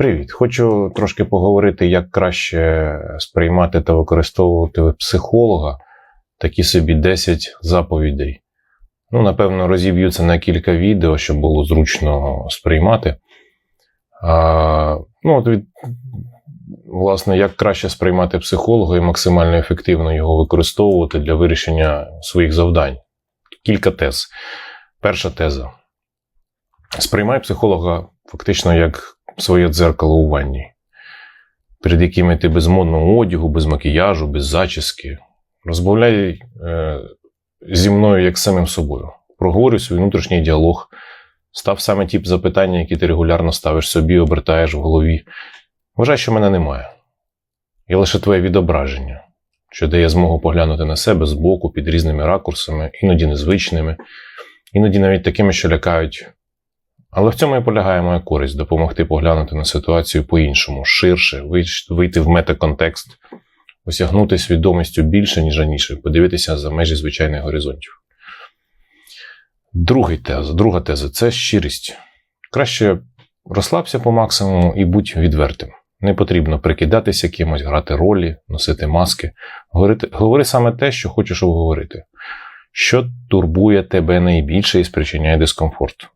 Привіт! Хочу трошки поговорити, як краще сприймати та використовувати психолога такі собі 10 заповідей. Ну, напевно, розіб'ю це на кілька відео, щоб було зручно сприймати. А, ну, от від, власне, як краще сприймати психолога і максимально ефективно його використовувати для вирішення своїх завдань. Кілька тез. Перша теза. Сприймай психолога фактично як своє дзеркало у ванні, перед якими ти без модного одягу, без макіяжу, без зачіски. Розмовляй е, зі мною як самим собою. Проговорюй свій внутрішній діалог, став саме ті запитання, які ти регулярно ставиш собі, обертаєш в голові. Вважай, що мене немає. Є лише твоє відображення, що дає змогу поглянути на себе збоку під різними ракурсами, іноді незвичними, іноді навіть такими, що лякають. Але в цьому і полягає моя користь допомогти поглянути на ситуацію по-іншому, ширше, вийти в метаконтекст, осягнути свідомістю більше, ніж раніше, подивитися за межі звичайних горизонтів. Другий теза, друга теза це щирість. Краще розслабся по максимуму і будь відвертим. Не потрібно прикидатися кимось, грати ролі, носити маски. Говорити, говори саме те, що хочеш обговорити. Що турбує тебе найбільше і спричиняє дискомфорт.